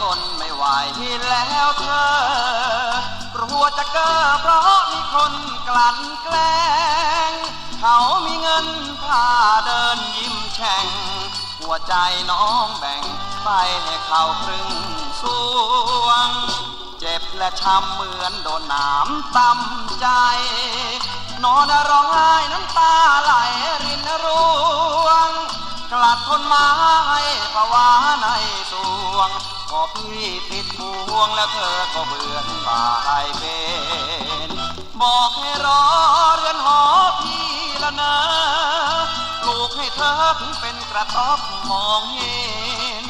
ทนไม่ไหวแล้วเธอกลัวจะเก้อเพราะมีคนกลั่นแกล้ง เขามีเงินพาเดินยิ้มแฉ่ง หัวใจน้องแบ่งไปให้เขาครึ่งสวง เจ็บและช้ำเหมือนโดนน้ำตำใจ นอนร้องไห้น้ำตาไหลรินร่วง กลัดทนไม้ภาวาในสวง พอพี่ติดบวงแล้วเธอก็เบื่อบ่ายเป็นบอกให้รอเรือนหอพี่ละเนอปลูกให้เธอถึงเป็นกระต๊อบมองเห็น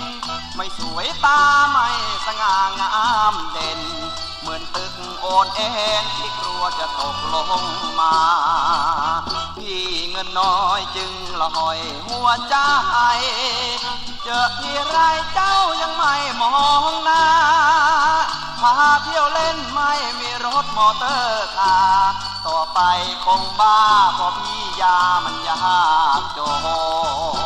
ไม่สวยตาไม่สง่างามเด่น เหมือนตึกโอนเอ็นที่กลัวจะตกลงมา พี่เงินน้อยจึง ลอยหัวใจ เจอที่ไรเจ้ายังไม่มองหน้าพาเที่ยวเล่นไม่มีรถมอเตอร์คาต่อไปคงบ้าเพราะพี่ยามันยากจน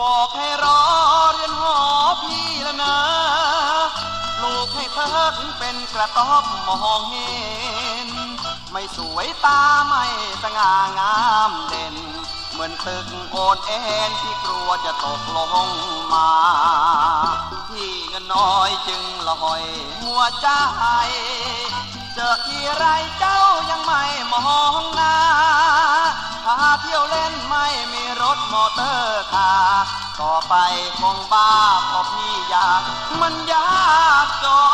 บอกให้รอเรียนหอพี่แล้วนะ ลูกให้เธอถึงเป็นกระต๊อบมองเห็น ไม่สวยตาไม่สง่างามเด่น เหมือนตึกโอนเอ็นที่กลัวจะตกลงมาพี่เงินน้อยจึงลอยหัวใจ เจอที่ไรเจ้ายังไม่มองหน้าพาเที่ยวเล่น รถมอเตอร์คาร์ต่อไปคงบ้าเพราะพี่อยาก มันยากจน